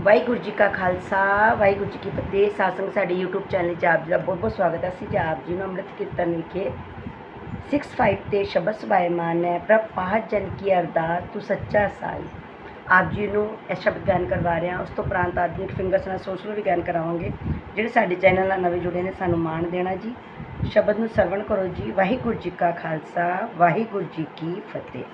ਵਾਹਿਗੁਰੂ ਜੀ ਕਾ ਖਾਲਸਾ, ਵਾਹਿਗੁਰੂ ਜੀ ਕੀ ਫਤਿਹ। ਸਾਸੰਗ ਸਾਡੇ YouTube channel 'ਚ ਆਪ ਜੀ ਦਾ ਬਹੁਤ ਬਹੁਤ ਸਵਾਗਤ ਹੈ। ਅਸੀਂ ਜੀ ਆਪ ਜੀ ਨੂੰ ਅੰਮ੍ਰਿਤ ਕੀਰਤਨ ਵਿਖੇ 65 ਤੇ ਸ਼ਬਦ ਸੁਭਾਇਮਾਨ ਹੈ। ਪ੍ਰਭ ਪਾਹਤ ਜਨ ਕੀ ਅਰਦਾਸ, ਤੂੰ ਸੱਚਾ ਸਾਈ। ਆਪ ਜੀ ਨੂੰ ਇਹ ਸ਼ਬਦ ਗਾਇਨ ਕਰਵਾ ਰਹੇ ਹਾਂ। ਉਸ ਤੋਂ ਉਪਰੰਤ ਆਧੁਨਿਕ ਫਿੰਗਰਸ ਨਾਲ ਸੋਸ਼ਲ ਵੀ ਗਾਇਨ ਕਰਾਵਾਂਗੇ। ਜਿਹੜੇ ਸਾਡੇ ਚੈਨਲ ਨਾਲ ਨਵੇਂ ਜੁੜੇ ਨੇ, ਸਾਨੂੰ ਮਾਣ ਦੇਣਾ ਜੀ। ਸ਼ਬਦ ਨੂੰ ਸਰਵਣ ਕਰੋ ਜੀ। ਵਾਹਿਗੁਰੂ ਜੀ ਕਾ ਖਾਲਸਾ, ਵਾਹਿਗੁਰੂ ਜੀ ਕੀ ਫਤਿਹ।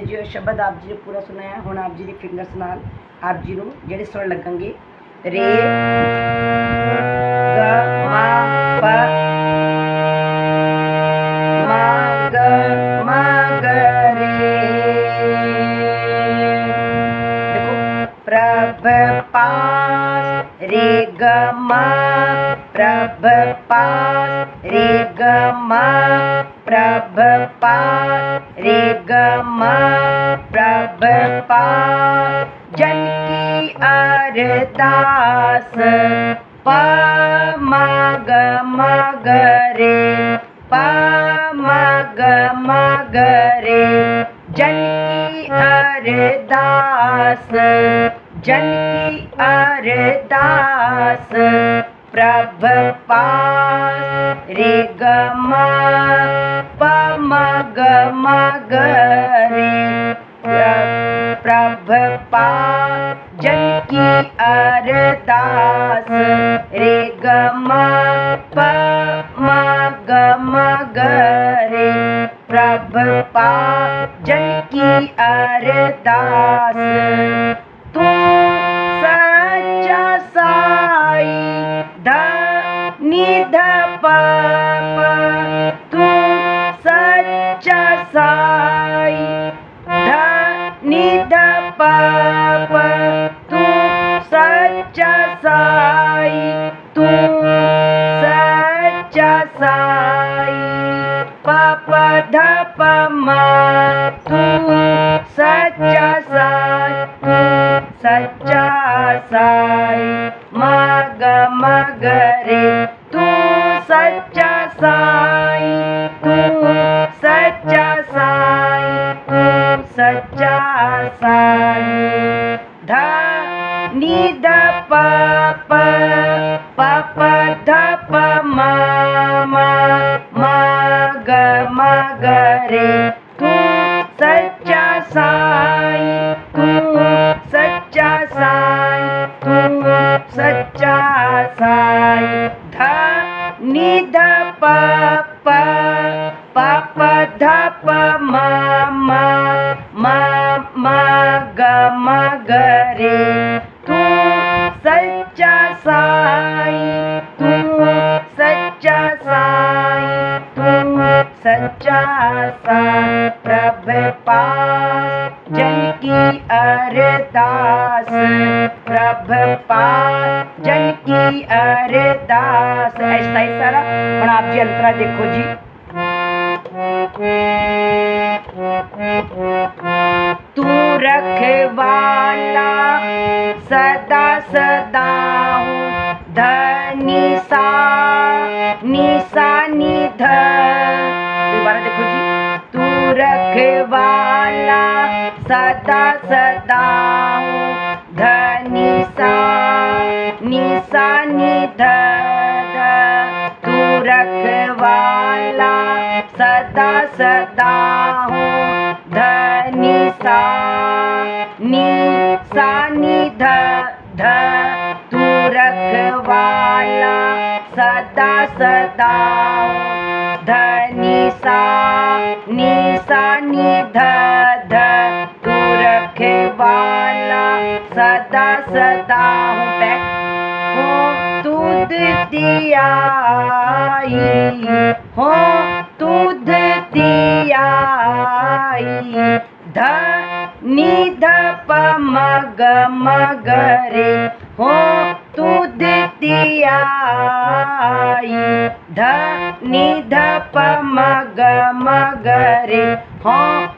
ਸੰਗਤ ਜੀ ਉਹ ਸ਼ਬਦ ਆਪ ਜੀ ਨੇ ਪੂਰਾ ਸੁਣਾਇਆ ਹੁਣ ਆਪ ਜੀ ਦੀ ਫਿੰਗਰਸ ਨਾਲ ਆਪ ਜੀ ਨੂੰ ਜਿਹੜੇ ਸੁਰ ਲੱਗਣਗੇ ਰੇ ਗ ਮਾ ਪ ਮਾ ਗ ਮਾ ਗ ਰੇ ਦੇਖੋ ਪ੍ਰਭ ਪਾਸ ਰੇ ਗ ਮਾ ਪ੍ਰਭ ਪਾਸ ਰੇ ਗ ਮਾ ਪ੍ਰਭ ਪਾਸ ਰੇ प्रभपा जन की अरदास प मग मग रे प मग मगरे जन की अरदास जन की अरदास प्रभपा रे ग मग मगरे प्रभ पा जी अरदास रे ग मग मगरे प्रभपा जी अरदास। तू सच्चा साई ध निध पा साई ध निध प तू सच्चा साई तू सच्चा साई प प ध प म तू सच्चा साई तू सच्चा साई म ग रे साई ध ध प प प प ध प म म म ग म ग रे तू सच्चा साई, तू सच्चा साई, तू सच्चा साई ध नि ध प प प प ध प म मगरे तू सच्चा साई, तू सच्चा साई, तू सच्चा सा प्रभ पास जन की अरदास, प्रभ पास जन की अरदास। ऐसा ही सारा और आप जी अंतरा देखो जी। रखवाला सदा सदा हूँ। धनी सा निसा निध दोबारा देखो जी, तू रखवाला सदा सदा हूँ। धनी सा निसा निध तू रखवाला सदा सदा हूँ। धनी सा नि सा नि ध ध तू रखवाला सदा सदा धनी सा नि सा नि ध ध तू रखवाला सदा सदा हूँ बैक हो दूध दियाई हो दियाई ध नि ध प म ग म ग रे हो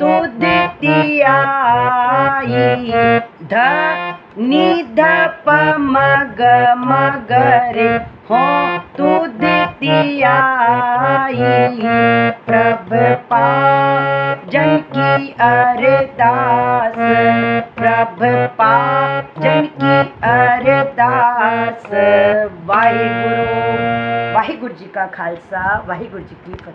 दूध दियाई ध नि ध प म ग तू दियाई प्रभ पा जनकी अरदास प्रभ पा जनकी अरदास। वाहिगुरु। वाहिगुरु जी का खालसा, वाहिगुरु जी की फतेह।